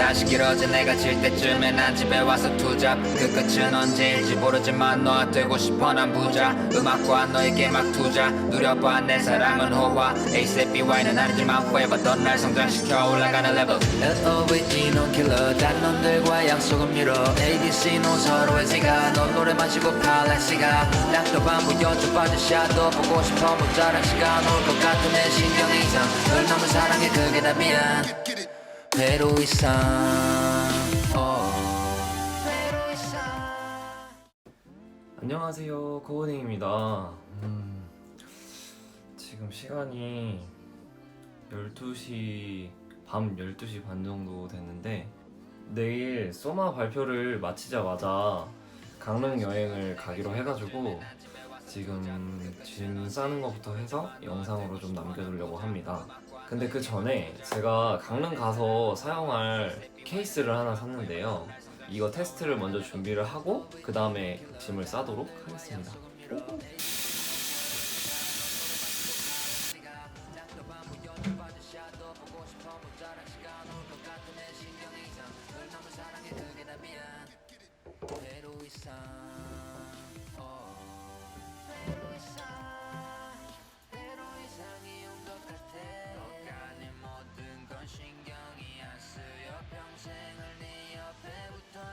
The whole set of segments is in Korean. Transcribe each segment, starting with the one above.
다시 길어져 내가 질 때쯤에 난 집에 와서 투잡. 그 끝은 언제일지 모르지만 너와 되고 싶어 난 부자. 음악과 너에게 막 투자. 누려봐 내 사랑은 호화. ACBY는 아니지만 forever 넌날 성장시켜 올라가는 레벨 L.O.V.E 놈킬러 단 놈들과 약속은 미뤄. ABC 노 서로의 시간 넌 노래 마시고 팔라시가 딱도 반복여줘 빠져 샤도 보고 싶어 모자란 시간. 올 것 같은 내 신경 이상. 널 너무 사랑해. 그게 어. 배로 이상. 안녕하세요 코고닝입니다. 음, 지금 시간이 12시 밤 12시 반 정도 됐는데 내일 소마 발표를 마치자마자 강릉 여행을 가기로 해가지고 지금 짐 싸는 것부터 해서 영상으로 좀 남겨두려고 합니다 근데 그 전에 제가 강릉 가서 사용할 케이스를 하나 샀는데요 이거 테스트를 먼저 준비를 하고 그 다음에 짐을 싸도록 하겠습니다.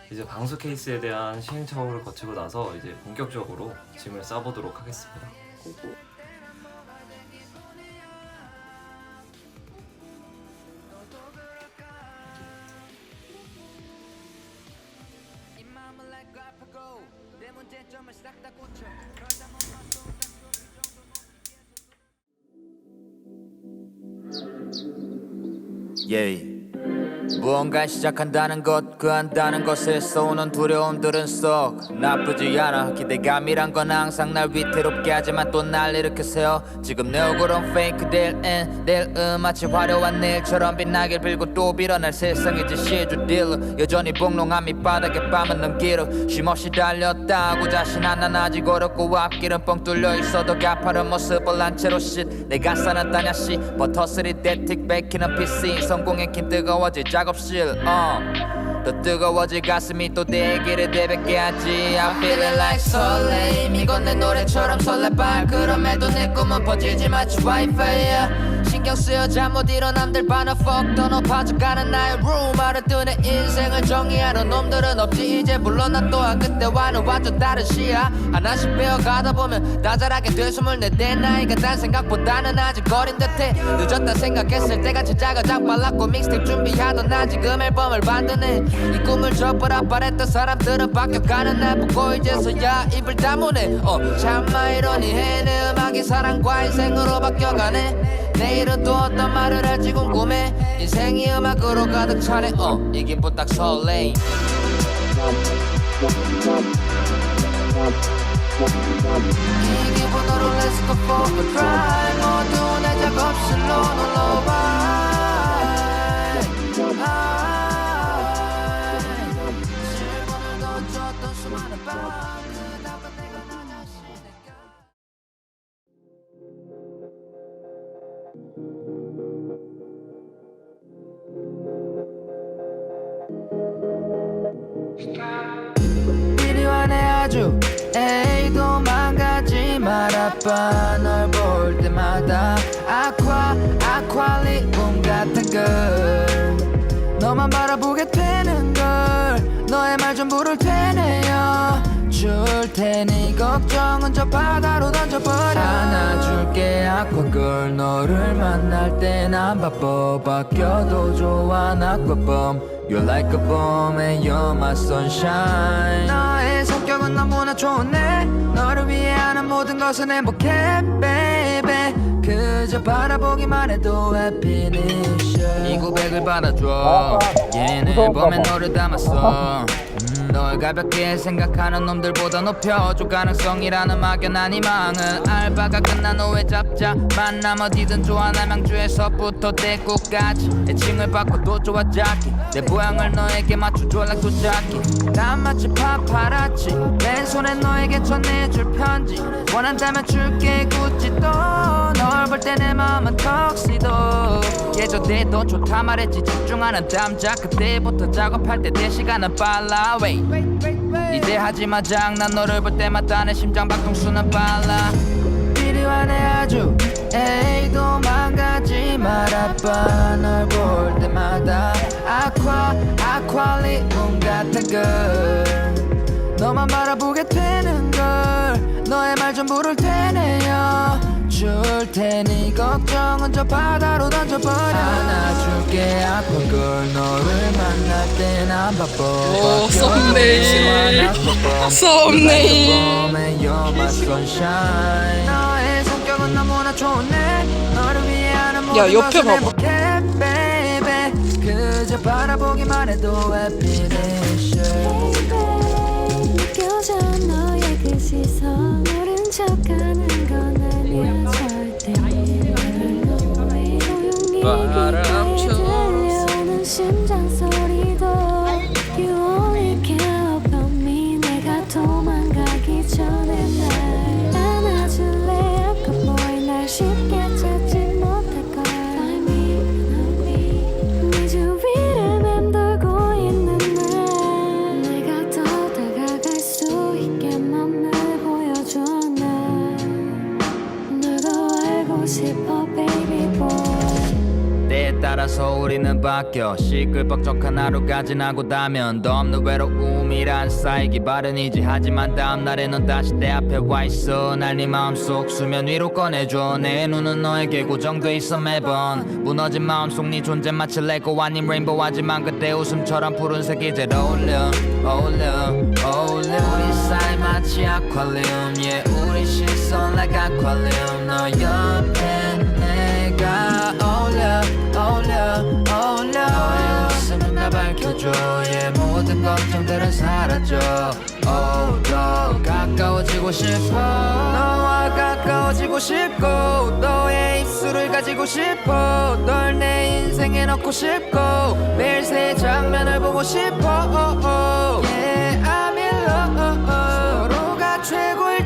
이제 방수 케이스에 대한 시행착오를 거치고 나서 이제 본격적으로 짐을 싸보도록 하겠습니다. 이 무언가 시작한다는 것, 그 한다는 것에서 오는 두려움들은 썩 나쁘지 않아. 기대감이란 건 항상 날 위태롭게 하지만 또 날 일으켜 세워 지금 내 얼굴은 페이크 될 엔, 내일 음 마치 화려한 내일처럼 빛나길 빌고 또 빌어날 세상의 지시해줄 딜러 여전히 복롱한 밑바닥에 밤은 넘기로 쉼없이 달렸다고 자신 하나 아직 어렵고 앞길은 뻥 뚫려 있어도 가파른 모습을 한 채로 shit 내가 사는 따냐 씨. 버터스리 대틱 베키는 PC 성공의 킴 뜨거워질 작 업실 어. 더 뜨거워질 가슴이 또 대기를 대백게 하지. I'm feeling like 설레임. 이건 내 노래처럼 설레발. 그럼에도 내 꿈은 퍼지지 마치 와이파이야 신경 쓰여 잠못 일어 남들 반어 fuck 더 높아져가는 나의 room 하루도 내 인생을 정의하는 놈들은 없지. 이제 물론 난 또한 그때와는 완전 다른 시야. 하나씩 배워가다 보면 다자라게 되숨을 내내 나이가 딴 생각보다는 아직 어린 듯해. 늦었다 생각했을 때가 진짜 가장 빨랐고 믹스테이프 준비하던 난 지금 앨범을 만드네 이 꿈을 접어라 바랬던 사람들은 바뀌어가는 날 보고 이제서야 입을 다무네. 어 참마 이러니해. 내 음악이 사랑과 인생으로 바뀌어가네. 내일은 또 어떤 말을 할지 궁금해. 인생이 음악으로 가득 차네. 어이 기분 딱 설레임. 이 기분으로 let's go for a drive. 모두 내 작업실 아쿠아 아쿠아리움 같은 걸 너만 바라보게 되는 걸 너의 말 좀 부를 테네요. 줄 테니 걱정은 저 바다로 던져버려. 안아줄게 아쿠아걸. 너를 만날 땐안 바빠. 바뀌어도 좋아 나꿔범. You're like a bomb and you're my sunshine. 너의 성격은 너무나 좋네. 너를 위해 하는 모든 것은 행복해 baby 그 저 바라보기만 해도 happiness. 이 고백을 받아줘. 얘는 봄에 너를 담았어. 음, 널 가볍게 생각하는 놈들보다 높여줄 가능성이라는 막연한 희망은 알바가 끝난 후에 잡자 만남 어디든 좋아 남양주에서부터 대구까지. 애칭을 바꿔도 좋아 작기 내 모양을 너에게 맞춰줘 like 도자기 난 마치 파파라치 왼손에 너에게 전해줄 편지. 원한다면 줄게 굳이 또 때내 마음은 턱시도 예전에도 좋다 말했지. 집중하는 남자. 그때부터 작업할 때 내 시간은 빨라. Wait. 이제 하지마 장난 너를 볼 때마다 내 심장 박동수는 빨라. 내 아주. 에이 도망가지 말아봐. 널 볼 때마다 아쿠아 아쿠아리움 같은 걸. 너만 바라보게 되는 걸. 너의 말 전부를 되뇌어 줄 테니 걱정은 저 바다로 던져버려 안아줄게 아쿠아걸 너를 만날 땐안 바빠 오, 썸네일. 썸네일. You're my sunshine. 너의 성격은 너무나 좋네 너를 위해 하는 모든 옆에 것은 봐봐. 행복해 baby 그저 바라보기만 해도 happiness 느껴져 너의 그 시선 모른 척하는 건 싶어 baby boy. 때에 따라서 우리는 바뀌어 시끌벅적한 하루가 지나고 다면 더 없는 외로움이란 쌓이기 마련이지. 하지만 다음날에는 다시 내 앞에 와있어. 날 네 마음속 수면 위로 꺼내줘. 내 눈은 너에게 고정돼 있어 매번. 무너진 마음속 네 존재 마치 레고 아닌 레인보우. 하지만 그때 웃음처럼 푸른색 이제 어울려 어울려 어울려 우리 사이 마치 아쿠아리움. yeah 우리 시선 like 아쿠아리움 너 옆에 감정들은 사라져. Oh, 더 가까워지고 싶어. 너와 가까워지고 싶고 너의 입술을 가지고 싶어. 널 내 인생에 넣고 싶고 매일 새 장면을 보고 싶어. Oh, oh. Yeah, I'm in love. 서로가 최고의